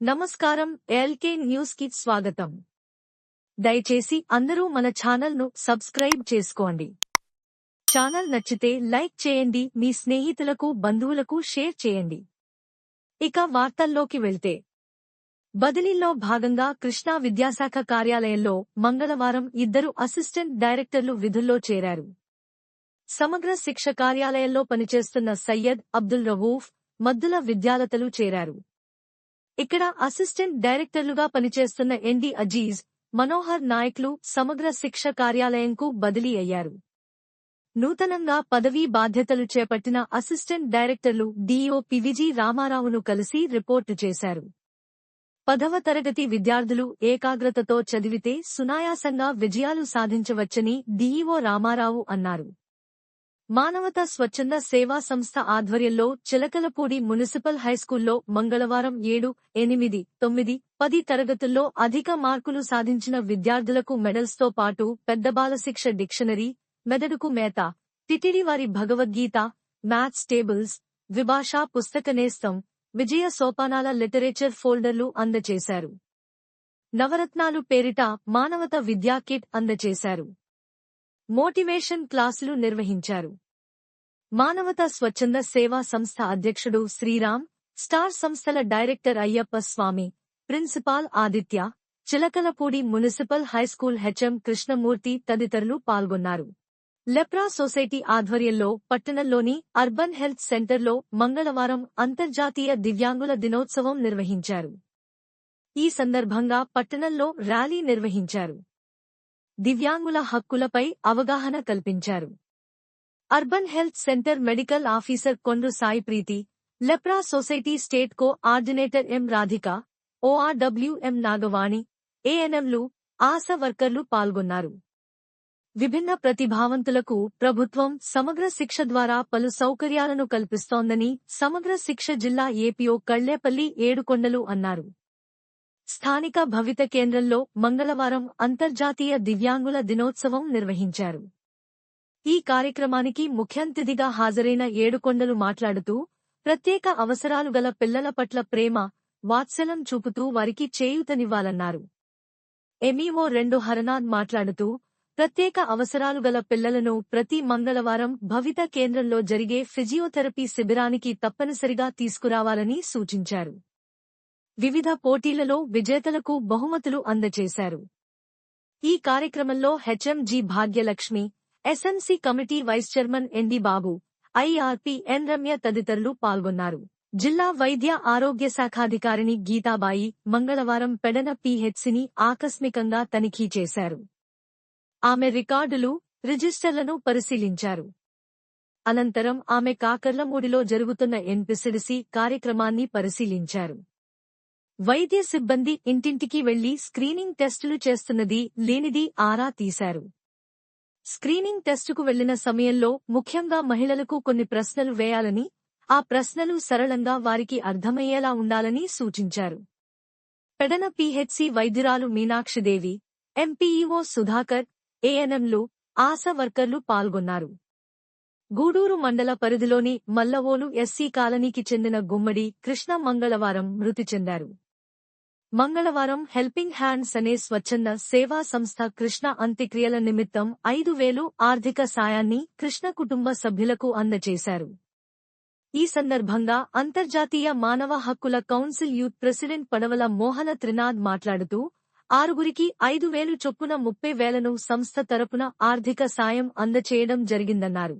నమస్కారం ఎల్కే న్యూస్కి స్వాగతం. దయచేసి అందరూ మన ఛానల్ను సబ్స్క్రైబ్ చేసుకోండి. ఛానల్ నచ్చితే లైక్ చేయండి మీ స్నేహితులకు బంధువులకు షేర్ చేయండి. ఇక వార్తల్లోకి వెళ్తే. బదిలీలో భాగంగా కృష్ణా విద్యాశాఖ కార్యాలయంలో మంగళవారం ఇద్దరు అసిస్టెంట్ డైరెక్టర్లు విధుల్లో చేరారు. సమగ్ర శిక్ష కార్యాలయంలో పనిచేస్తున్న సయ్యద్ అబ్దుల్ రవూఫ్ మద్దుల విద్యాలతలు చేరారు. ఇక్కడ అసిస్టెంట్ డైరెక్టర్లుగా పనిచేస్తున్న ఎన్డి అజీజ్ మనోహర్ నాయక్లు సమగ్ర శిక్ష కార్యాలయంకు బదిలీ అయ్యారు. నూతనంగా పదవీ బాధ్యతలు చేపట్టిన అసిస్టెంట్ డైరెక్టర్లు డిఓ పివిజి రామారావును కలిసి రిపోర్టు చేశారు. పదవ తరగతి విద్యార్థులు ఏకాగ్రతతో చదివితే సునాయాసంగా విజయాలు సాధించవచ్చని డిఈఓ రామారావు అన్నారు. మానవతా స్వచ్ఛంద సేవా సంస్థ ఆధ్వర్యంలో చిలకలపూడి మున్సిపల్ హైస్కూల్లో మంగళవారం ఏడు ఎనిమిది తొమ్మిది పది తరగతుల్లో అధిక మార్కులు సాధించిన విద్యార్థులకు మెడల్స్తో పాటు పెద్ద బాలశిక్ష డిక్షనరీ మెదడుకు మేత తిటిడి వారి భగవద్గీత మ్యాథ్స్ టేబుల్స్ ద్విభాషా పుస్తక నేస్తం విజయ సోపానాల లిటరేచర్ ఫోల్డర్లు అందజేశారు నవరత్నాలు పేరిట మానవత విద్యా కిట్ అందజేశారు మోటివేషన్ క్లాసులు నిర్వహించారు. మానవత స్వచ్ఛంద సేవా సంస్థ అధ్యక్షుడు శ్రీరామ్ స్టార్ సంస్థల director Ayyappa Swamy principal Aditya Chilakalapudi municipal high school HM Krishnamurthy తదితరులు పాల్గొన్నారు. లెప్రా సొసైటీ ఆధ్వర్యంలో పట్టణంలోని అర్బన్ హెల్త్ సెంటర్లో మంగళవారం అంతర్జాతీయ దివ్యాంగుల దినోత్సవం నిర్వహించారు. ఈ సందర్భంగా పట్టణంలో ర్యాలీ నిర్వహించారు. దివ్యాంగుల హక్కులపై అవగాహన కల్పించారు. Urban health centre medical officer Kondru Sai Preethi Lepra society state coordinator M Radhika ORWM Nagavani ఏఎన్ఎంలు ఆశా వర్కర్లు పాల్గొన్నారు. విభిన్న ప్రతిభావంతులకు ప్రభుత్వం సమగ్ర శిక్ష ద్వారా పలు సౌకర్యాలను కల్పిస్తోందని సమగ్ర శిక్ష జిల్లా ఏపీఓ కళ్ళేపల్లి ఏడుకొండలు అన్నారు. స్థానిక భవిత కేంద్రంలో మంగళవారం అంతర్జాతీయ దివ్యాంగుల దినోత్సవం నిర్వహించారు. ఈ కార్యక్రమానికి ముఖ్యంతిథిగా హాజరైన ఏడుకొండలు మాట్లాడుతూ ప్రత్యేక అవసరాలు గల పిల్లల పట్ల ప్రేమ వాత్సల్యం చూపుతూ వారికి చేయూతనివ్వాలన్నారు. ఎంఈఓ రెండు హరనాథ్ మాట్లాడుతూ ప్రత్యేక అవసరాలు గల పిల్లలను ప్రతి మంగళవారం భవిత కేంద్రంలో జరిగే ఫిజియోథెరపీ శిబిరానికి తప్పనిసరిగా తీసుకురావాలని సూచించారు. వివిధ పోటీలలో విజేతలకు బహుమతులు అందజేశారు. ఈ కార్యక్రమంలో HMG Bhagyalakshmi SMC committee vice chairman ND Babu IRP N Ramya తదితరులు పాల్గొన్నారు. జిల్లా వైద్య ఆరోగ్య శాఖాధికారిని గీతాబాయి మంగళవారం పెడన పీహెచ్సిని ఆకస్మికంగా తనిఖీ చేశారు. ఆమె రికార్డులు రిజిస్టర్లను పరిశీలించారు. అనంతరం ఆమె కాకర్లమూడిలో జరుగుతున్న ఎన్పిసిడిసి కార్యక్రమాన్ని పరిశీలించారు. వైద్య సిబ్బంది ఇంటింటికి వెళ్ళి స్క్రీనింగ్ టెస్టులు చేస్తున్నది లేనిది ఆరా తీశారు. స్క్రీనింగ్ టెస్టుకు వెళ్ళిన సమయంలో ముఖ్యంగా మహిళలకు కొన్ని ప్రశ్నలు వేయాలని ఆ ప్రశ్నలు సరళంగా వారికి అర్థమయ్యేలా ఉండాలని సూచించారు. పెడన పిహెచ్సి వైద్యురాలు మీనాక్షిదేవి ఎంపీఈఓ సుధాకర్ ఏఎన్ఎంలు ఆశా వర్కర్లు పాల్గొన్నారు. గూడూరు మండల పరిధిలోని మల్లవోలు ఎస్సీ కాలనీకి చెందిన గుమ్మడి కృష్ణ మంగళవారం మృతి చెందారు. మంగళవారం హెల్పింగ్ హ్యాండ్స్ అనే స్వచ్ఛంద సేవా సంస్థ కృష్ణ అంత్యక్రియల నిమిత్తం ఐదు వేలు ఆర్థిక సాయాన్ని కృష్ణ కుటుంబ సభ్యులకు అందజేశారు. ఈ సందర్భంగా అంతర్జాతీయ మానవ హక్కుల కౌన్సిల్ యూత్ ప్రెసిడెంట్ పడవల మోహన త్రినాథ్ మాట్లాడుతూ ఆరుగురికి ఐదు వేలు చొప్పున ముప్పై వేలను సంస్థ తరపున ఆర్థిక సాయం అందచేయడం జరిగిందన్నారు.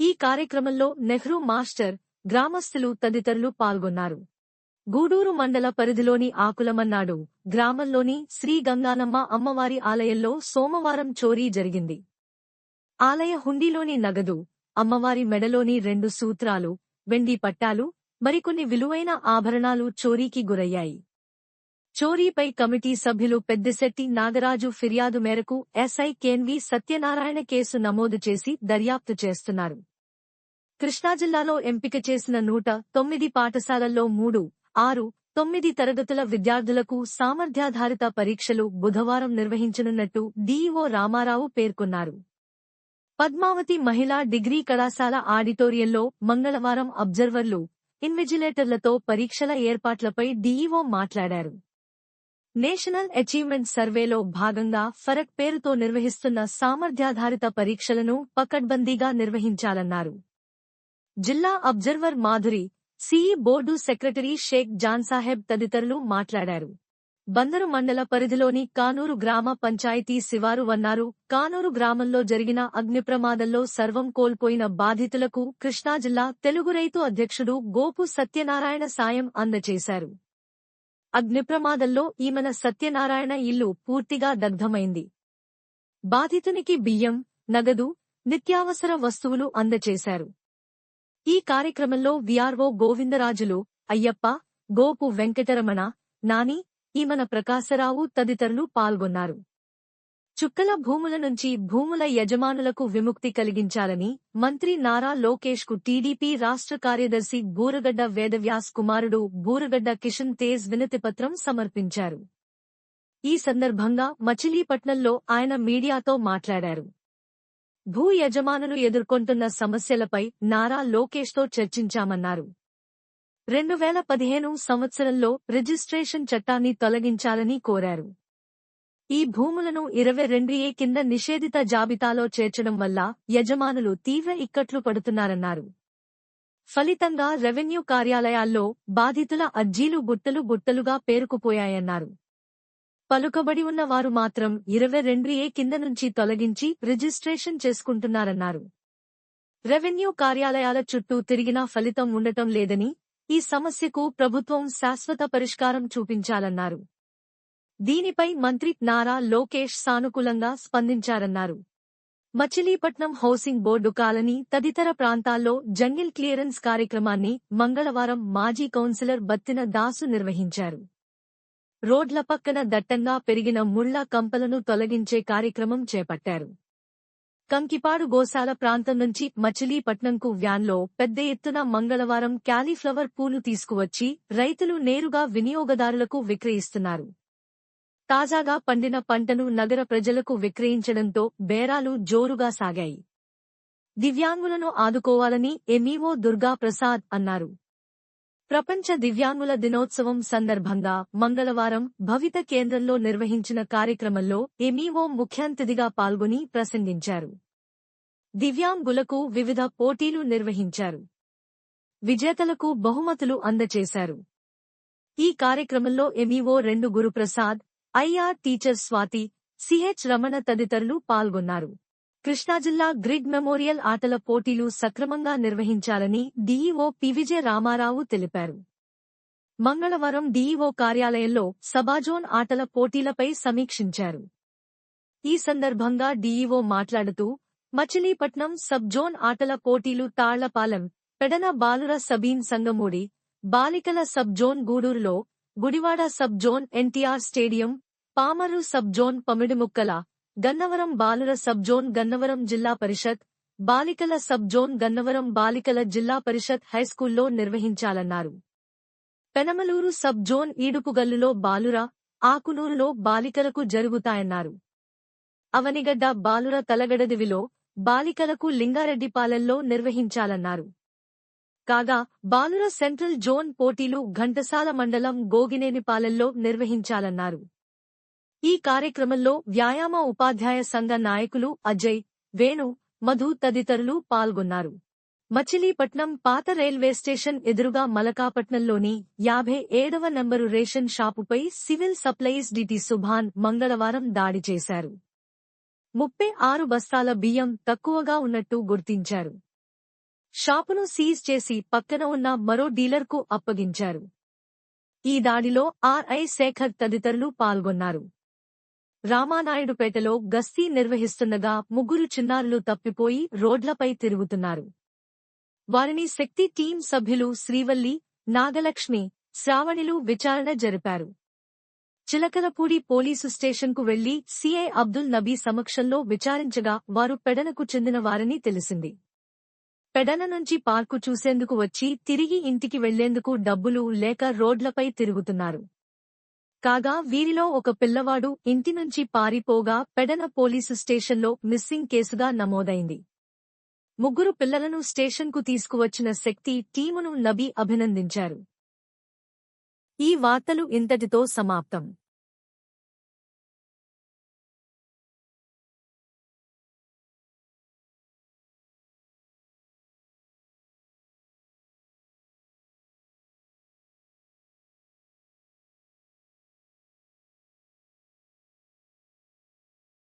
ఈ కార్యక్రమంలో నెహ్రూ మాస్టర్ గ్రామస్తులు తదితరులు పాల్గొన్నారు. గూడూరు మండల పరిధిలోని ఆకులమన్నాడు. గ్రామంలోని శ్రీ గంగానమ్మ అమ్మవారి ఆలయంలో సోమవారం చోరీ జరిగింది. ఆలయ హుండీలోని నగదు అమ్మవారి మెడలోని రెండు సూత్రాలు వెండి పట్టాలు మరికొన్ని విలువైన ఆభరణాలు చోరీకి గురయ్యాయి. చోరీపై కమిటీ సభ్యులు పెద్దశెట్టి నాగరాజు ఫిర్యాదు మేరకు ఎస్ఐ కేన్వి సత్యనారాయణ కేసు నమోదు చేసి దర్యాప్తు చేస్తున్నారు. కృష్ణా జిల్లాలో ఎంపిక చేసిన నూట తొమ్మిది పాఠశాలల్లో మూడు ఆరు తొమ్మిది తరగతుల విద్యార్థులకు సామర్థ్యాధారిత పరీక్షలు బుధవారం నిర్వహించనున్నట్టు డీఈఓ రామారావు పేర్కొన్నారు. పద్మావతి మహిళా డిగ్రీ కళాశాల ఆడిటోరియంలో మంగళవారం అబ్జర్వర్లు ఇన్విజిలేటర్లతో పరీక్షల ఏర్పాట్లపై డీఈఓ మాట్లాడారు. నేషనల్ అచీవ్మెంట్ సర్వేలో భాగంగా ఫరక్ పేరుతో నిర్వహిస్తున్న సామర్థ్యాధారిత పరీక్షలను పకడ్బందీగా నిర్వహించాలన్నారు. జిల్లా observer Madhuri CE board secretary Sheikh Jansaheb తదితరులు మాట్లాడారు. బందరు మండల పరిధిలోని కానూరు గ్రామ పంచాయతీ శివారు వన్నారు. కానూరు గ్రామంలో జరిగిన అగ్నిప్రమాదంలో సర్వం కోల్పోయిన బాధితులకు కృష్ణా జిల్లా తెలుగు రైతు అధ్యక్షుడు గోపు సత్యనారాయణ సాయం అందజేశారు అగ్నిప్రమాదంలో ఈమెన సత్యనారాయణ ఇల్లు పూర్తిగా దగ్ధమైంది. బాధితునికి బియ్యం నగదు నిత్యావసర వస్తువులు అందజేశారు ఈ కార్యక్రమంలో విఆర్ఓ గోవిందరాజులు అయ్యప్ప గోపు వెంకటరమణ నాని ఈమన ప్రకాశరావు తదితరులు పాల్గొన్నారు. చుక్కల భూముల నుంచి భూముల యజమానులకు విముక్తి కలిగించాలని మంత్రి నారా లోకేష్కు టీడీపీ రాష్ట్ర కార్యదర్శి బూరగడ్డ వేదవ్యాస్ కుమారుడు బూరగడ్డ కిషన్ తేజ్ వినతిపత్రం సమర్పించారు. ఈ సందర్భంగా మచిలీపట్నంలో ఆయన మీడియాతో మాట్లాడారు. భూ యజమానులు ఎదుర్కొంటున్న సమస్యలపై నారా లోకేష్తో చర్చించామన్నారు. రెండు వేల పదిహేను సంవత్సరంలో రిజిస్ట్రేషన్ చట్టాన్ని తొలగించాలని కోరారు. ఈ భూములను ఇరవై రెండు ఏ కింద నిషేధిత జాబితాలో చేర్చడం వల్ల యజమానులు తీవ్ర ఇక్కట్లు పడుతున్నారన్నారు. ఫలితంగా రెవెన్యూ కార్యాలయాల్లో బాధితుల అర్జీలు బుట్టలు బుట్టలుగా పేరుకుపోయాయన్నారు. పలుకబడి ఉన్న వారు మాత్రం ఇరవై రెండు ఏ కింద నుంచి తొలగించి రిజిస్ట్రేషన్ చేసుకుంటున్నారన్నారు. రెవెన్యూ కార్యాలయాల చుట్టూ తిరిగినా ఫలితం ఉండటం లేదని ఈ సమస్యకు ప్రభుత్వం శాశ్వత పరిష్కారం చూపించాలన్నారు. దీనిపై మంత్రి నారా లోకేష్ సానుకూలంగా స్పందించారన్నారు. మచిలీపట్నం హౌసింగ్ బోర్డు కాలనీ తదితర ప్రాంతాల్లో జంగిల్ క్లియరెన్స్ కార్యక్రమాన్ని మంగళవారం మాజీ కౌన్సిలర్ బత్తిన దాసు నిర్వహించారు. రోడ్ల పక్కన దట్టంగా పెరిగిన ముళ్ళ కంపలను తొలగించే కార్యక్రమం చేపట్టారు. కంకిపాడు గోశాల ప్రాంతం నుంచి మచిలీపట్నంకు వ్యాన్లో పెద్ద ఎత్తున మంగళవారం క్యాలీఫ్లవర్ పూలు తీసుకువచ్చి రైతులు నేరుగా వినియోగదారులకు విక్రయిస్తున్నారు. తాజాగా పండిన పంటను నగర ప్రజలకు విక్రయించడంతో బేరాలు జోరుగా సాగాయి. దివ్యాంగులను ఆదుకోవాలని ఎంఈఓ దుర్గా ప్రసాద్ అన్నారు. ప్రపంచ దివ్యాంగుల దినోత్సవం సందర్భంగా మంగళవారం భవిత కేంద్రంలో నిర్వహించిన కార్యక్రమంలో ఎంఈఓ ముఖ్యాంతిథిగా పాల్గొని ప్రసంగించారు. దివ్యాంగులకు వివిధ పోటీలు నిర్వహించారు. విజేతలకు బహుమతులు అందజేశారు. ఈ కార్యక్రమంలో ఎమీఓ రెండు Guruprasad IR teacher Swathi CH Ramana తదితరులు పాల్గొన్నారు. కృష్ణా జిల్లా గ్రిడ్ మెమోరియల్ ఆటల పోటీలు సక్రమంగా నిర్వహించాలని డీఈఓ పివిజే రామారావు తెలిపారు. మంగళవారం డీఈఓ కార్యాలయంలో సబాజోన్ ఆటల పోటీలపై సమీక్షించారు. ఈ సందర్భంగా డీఈఓ మాట్లాడుతూ మచిలీపట్నం సబ్ జోన్ ఆటల పోటీలు తాళ్ళపాలెం పెడన బాలుర సబీన్ సంగమూడి బాలికల సబ్ జోన్ గూడూరులో Gudivada sub zone NTR stadium Pamarru sub zone Pamidimukkala Gannavaram బాలుర సబ్ జోన్ గన్నవరం జిల్లా పరిషత్ బాలికల సబ్ జోన్ గన్నవరం బాలికల జిల్లా పరిషత్ హైస్కూల్లో నిర్వహించాలన్నారు. పెనమలూరు సబ్ జోన్ ఈడుపుగల్లులో బాలుర ఆకునూరులో బాలికలకు జరుగుతాయన్నారు. అవనిగడ్డ బాలుర తలగడదివిలో బాలికలకు లింగారెడ్డిపాలెల్లో నిర్వహించాలన్నారు. కాగా బాలుర సెంట్రల్ జోన్ పోటీలు ఘంటసాల మండలం గోగినేనిపాలెల్లో నిర్వహించాలన్నారు. ఈ కార్యక్రమంలో వ్యాయామ ఉపాధ్యాయ సంఘ నాయకులు అజయ్ వేణు మధు తదితరులు పాల్గొన్నారు. మచిలీపట్నం పాత రైల్వే స్టేషన్ ఎదురుగా మలకాపట్నంలోని యాభై ఏడవ నంబరు రేషన్ షాపుపై సివిల్ సప్లైస్ డిటి సుభాన్ మంగళవారం దాడి చేశారు. ముప్పై ఆరు బస్తాల బియ్యం తక్కువగా ఉన్నట్టు గుర్తించారు. షాపును సీజ్ చేసి పక్కన ఉన్న మరో డీలర్కు అప్పగించారు. ఈ దాడిలో ఆర్ఐ శేఖర్ తదితరులు పాల్గొన్నారు. రామానాయుడుపేటలో గస్తీ నిర్వహిస్తుండగా ముగ్గురు చిన్నారులు తప్పిపోయి రోడ్లపై తిరుగుతున్నారు. వారిని శక్తి టీం సభ్యులు శ్రీవల్లి నాగలక్ష్మి శ్రావణిలు విచారణ జరిపారు. చిలకలపూడి పోలీసు స్టేషన్కు వెళ్ళి సీఐ అబ్దుల్ నబీ సమక్షంలో విచారించగా వారు పెడనకు చెందిన వారని తెలిసింది. పెడన నుంచి పార్కు చూసేందుకు వచ్చి తిరిగి ఇంటికి వెళ్ళేందుకు డబ్బులు లేక రోడ్లపై తిరుగుతున్నారు. కాగా వీరిలో ఒక పిల్లవాడు ఇంటి నుంచి పారిపోగా పెడన పోలీసు స్టేషన్లో మిస్సింగ్ కేసుగా నమోదైంది. ముగ్గురు పిల్లలను స్టేషన్కు తీసుకువచ్చిన శక్తి టీమును నబీ అభినందించారు. ఈ వార్తలు ఇంతటితో సమాప్తం.